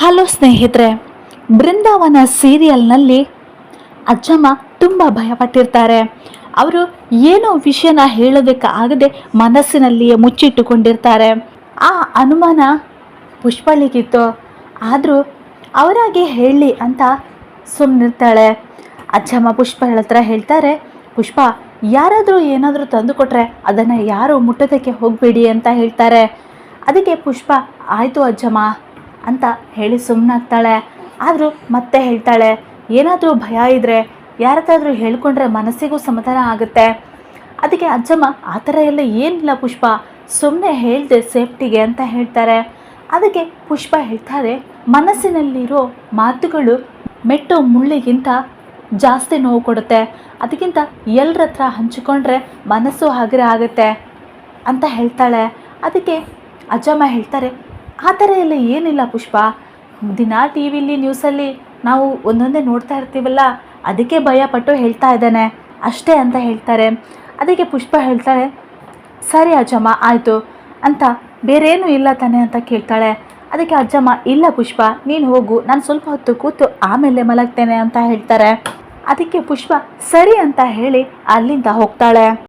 Hello ಸ್ನೇಹಿತರೆ, ಬೃಂದಾವನ ಸೀರಿಯಲ್ನಲ್ಲಿ ಅಜ್ಜಮ್ಮ ತುಂಬ ಭಯಪಟ್ಟಿರ್ತಾರೆ. ಅವರು ಏನೋ ವಿಷಯನ ಹೇಳಬೇಕಾಗದೆ ಮನಸ್ಸಿನಲ್ಲಿಯೇ ಮುಚ್ಚಿಟ್ಟುಕೊಂಡಿರ್ತಾರೆ. ಆ ಅನುಮಾನ ಪುಷ್ಪಳಿಗಿತ್ತು. ಆದರೂ ಅವರಾಗೆ ಹೇಳಿ ಅಂತ ಸುಮ್ಮನಿರ್ತಾಳೆ ಅಜ್ಜಮ್ಮ ಪುಷ್ಪ ಹತ್ರ ಹೇಳ್ತಾರೆ, ಪುಷ್ಪ, ಯಾರಾದರೂ ಏನಾದರೂ ತಂದು ಕೊಟ್ಟರೆ ಅದನ್ನು ಯಾರು ಮುಟ್ಟೋದಕ್ಕೆ ಹೋಗಬೇಡಿ ಅಂತ ಹೇಳ್ತಾರೆ. ಅದಕ್ಕೆ ಪುಷ್ಪ, ಆಯಿತು ಅಜ್ಜಮ್ಮ ಅಂತ ಹೇಳಿ ಸುಮ್ಮನಾಗ್ತಾಳೆ ಆದರೂ ಮತ್ತೆ ಹೇಳ್ತಾಳೆ, ಏನಾದರೂ ಭಯ ಇದ್ದರೆ ಯಾರತ್ತಾದರೂ ಹೇಳ್ಕೊಂಡ್ರೆ ಮನಸ್ಸಿಗೂ ಸಮಾಧಾನ ಆಗುತ್ತೆ. ಅದಕ್ಕೆ ಅಜ್ಜಮ್ಮ, ಆ ಥರ ಎಲ್ಲ ಏನಿಲ್ಲ ಪುಷ್ಪ ಸುಮ್ಮನೆ ಹೇಳಿದೆ ಸೇಫ್ಟಿಗೆ ಅಂತ ಹೇಳ್ತಾರೆ. ಅದಕ್ಕೆ ಪುಷ್ಪ ಹೇಳ್ತಾರೆ, ಮನಸ್ಸಿನಲ್ಲಿರೋ ಮಾತುಗಳು ಮೆಟ್ಟು ಮುಳ್ಳಿಗಿಂತ ಜಾಸ್ತಿ ನೋವು ಕೊಡುತ್ತೆ. ಅದಕ್ಕಿಂತ ಎಲ್ಲರ ಹತ್ರ ಹಂಚಿಕೊಂಡ್ರೆ ಮನಸ್ಸು ಹಗುರ ಆಗುತ್ತೆ. ಅಂತ ಹೇಳ್ತಾಳೆ. ಅದಕ್ಕೆ ಅಜ್ಜಮ್ಮ ಹೇಳ್ತಾರೆ ಆ ಥರ ಎಲ್ಲ ಏನಿಲ್ಲ ಪುಷ್ಪ. ದಿನ ಟಿ ವಿಲಿ ನ್ಯೂಸಲ್ಲಿ ನಾವು ಒಂದೊಂದೇ ನೋಡ್ತಾ ಇರ್ತೀವಲ್ಲ, ಅದಕ್ಕೆ ಭಯಪಟ್ಟು ಹೇಳ್ತಾ ಇದ್ದಾನೆ. ಅಷ್ಟೇ ಅಂತ ಹೇಳ್ತಾರೆ. ಅದಕ್ಕೆ ಪುಷ್ಪ ಹೇಳ್ತಾಳೆ, ಸರಿ ಅಜ್ಜಮ್ಮ, ಆಯಿತು. ಅಂತ, ಬೇರೇನೂ ಇಲ್ಲ ತಾನೆ ಅಂತ ಕೇಳ್ತಾಳೆ. ಅದಕ್ಕೆ ಅಜ್ಜಮ್ಮ, ಇಲ್ಲ ಪುಷ್ಪ, ನೀನು ಹೋಗು. ನಾನು ಸ್ವಲ್ಪ ಹೊತ್ತು ಕೂತು ಆಮೇಲೆ ಮಲಗ್ತೇನೆ ಅಂತ ಹೇಳ್ತಾರೆ. ಅದಕ್ಕೆ ಪುಷ್ಪ, ಸರಿ ಅಂತ ಹೇಳಿ ಅಲ್ಲಿಂದ ಹೋಗ್ತಾಳೆ.